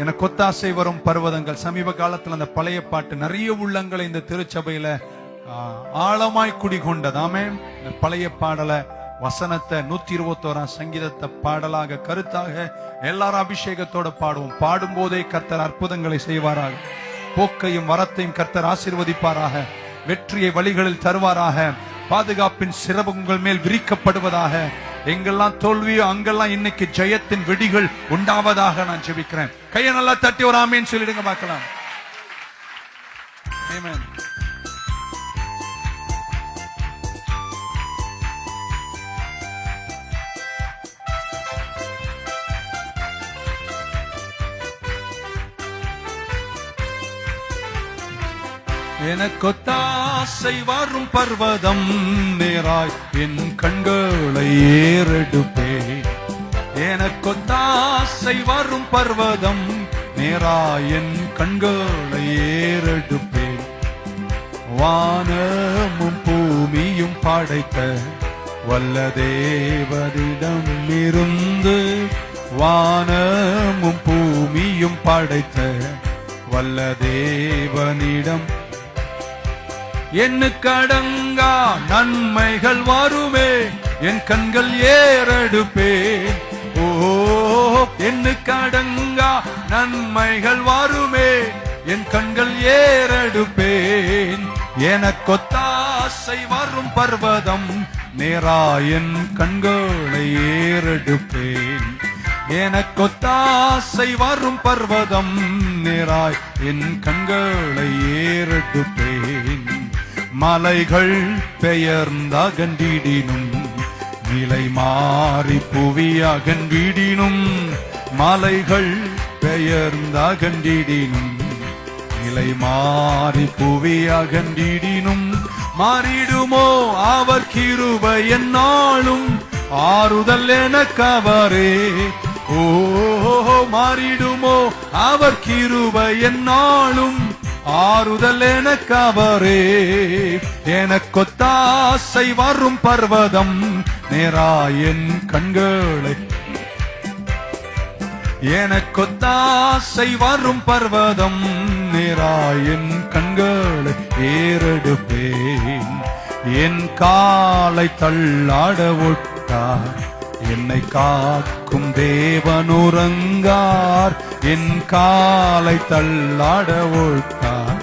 எனக்கு கொத்தாசை வரும் பர்வதங்கள் சமீப காலத்தில் அந்த பழைய பாட்டு நிறைய உள்ளங்களை இந்த திருச்சபையில ஆழமாய் குடிகொண்டதாமே இந்த பழைய பாடலை வசனத்தை நூத்தி இருபத்தோராம் சங்கீதத்தை பாடலாக கருத்தாக எல்லாரும் அபிஷேகத்தோட பாடுவோம். பாடும்போதே கர்த்தர் அற்புதங்களை செய்வாராக. போக்கையும் வரத்தையும் கர்த்தர் ஆசீர்வதிப்பாராக. வெற்றியை வழிகளில் தருவாராக. பாதுகாப்பின் சிறப்பு உங்கள் மேல் விரிக்கப்படுவதாக. எங்கெல்லாம் தோல்வியோ அங்கெல்லாம் இன்னைக்கு ஜெயத்தின் வெடிகள் உண்டாவதாக நான் ஜெபிக்கிறேன் கையை நல்லா தட்டி ஒரு சொல்லிடுங்க பார்க்கலாம் Amen. எனக்கொத்தாசை வரும் பர்வதம் நேராய் என் கண்களை ஏறெடுப்பே. எனக்கொத்தாசை வரும் பர்வதம் நேராய் என் கண்களை ஏறெடுப்பே. வானமும் பூமியும் படைத்த வல்ல தேவரிடம் இருந்து வானமும் பூமியும் படைத்த வல்ல தேவனிடம் எண்ணுக்கடங்கா நன்மைகள் வருமே. என் கண்கள் ஏறடுப்பே. ஓ எண்ணுக்கடங்கா நன்மைகள் வருமே. என் கண்கள் ஏறடுப்பேன். எனக்கொத்தாசை வரும் பர்வதம் நேரா என் கண்களை ஏறெடுப்பேன். எனக்கொத்தாசை வரும் பர்வதம் நேராய் என் கண்களை ஏறெடுப்பேன். மலைகள் பெயர்ந்தகன்றிடினும் நிலை மாறி புவி அகன்றிடினும் மலைகள் பெயர்ந்தகன்றிடினும் நிலை மாறி புவி அகன்றிடினும் மாறிடுமோ அவர் கிருப என்னாலும் ஆறுதல் எனக்கவரே ஓ மாறிடுமோ அவர் கிருப என்னாலும் ஆறுதல் எனக்கவரே எனக்கொத்தாசை வரும் பர்வதம். நேரா என் கண்களை. எனக்கொத்தாசை வரும் பர்வதம். நேராயன் கண்களை. ஏறெடுப்பேன். என் காலை தள்ளாட ஒட்டார். என்னை காக்கும் தேவனுறங்கார் என் காலை தள்ளாட ஒட்டார்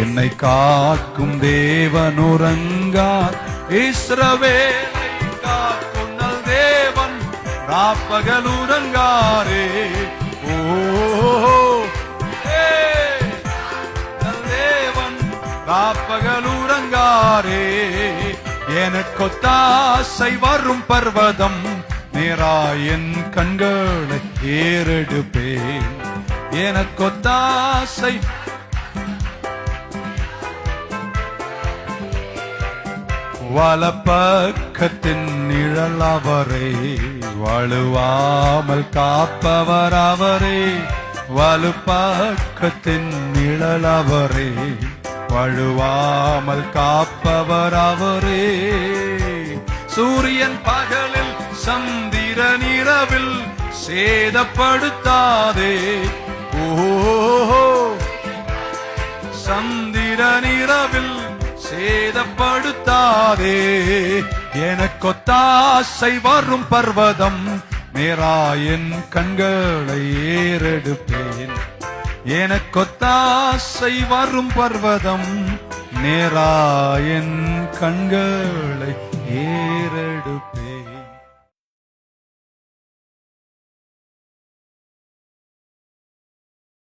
என்னை காக்கும் தேவனுறங்கார் இஸ்ரவேலை காக்கும் நல் தேவன் ராப்பகலுறங்காரே ஓ நல் தேவன் ராப்பகலுறங்காரே எனக்கொத்தாசை வரும் பர்வதம் நேரா என் கண்களை ஏறெடுப்பேன். எனக்கொத்தாசை வலப்பக்கத்தின் நிழல் அவரே வலுவாமல் காப்பவர் அவரே. வலுப்பக்கத்தின் நிழல் அவரே. வழுவாமல் காப்பவர் அவரே. சூரியன் பகலில் சந்திர இரவில் சேதப்படுத்தாதே. ஓஹோ சந்திர இரவில் சேதப்படுத்தாதே. எனக்கொத்தாசை வரும் பர்வதம் மேரா என் கண்களை ஏறெடுப்பேன். எனக்கொத்தாசை வரும் பர்வதம் நேரா என் கண்களை ஏ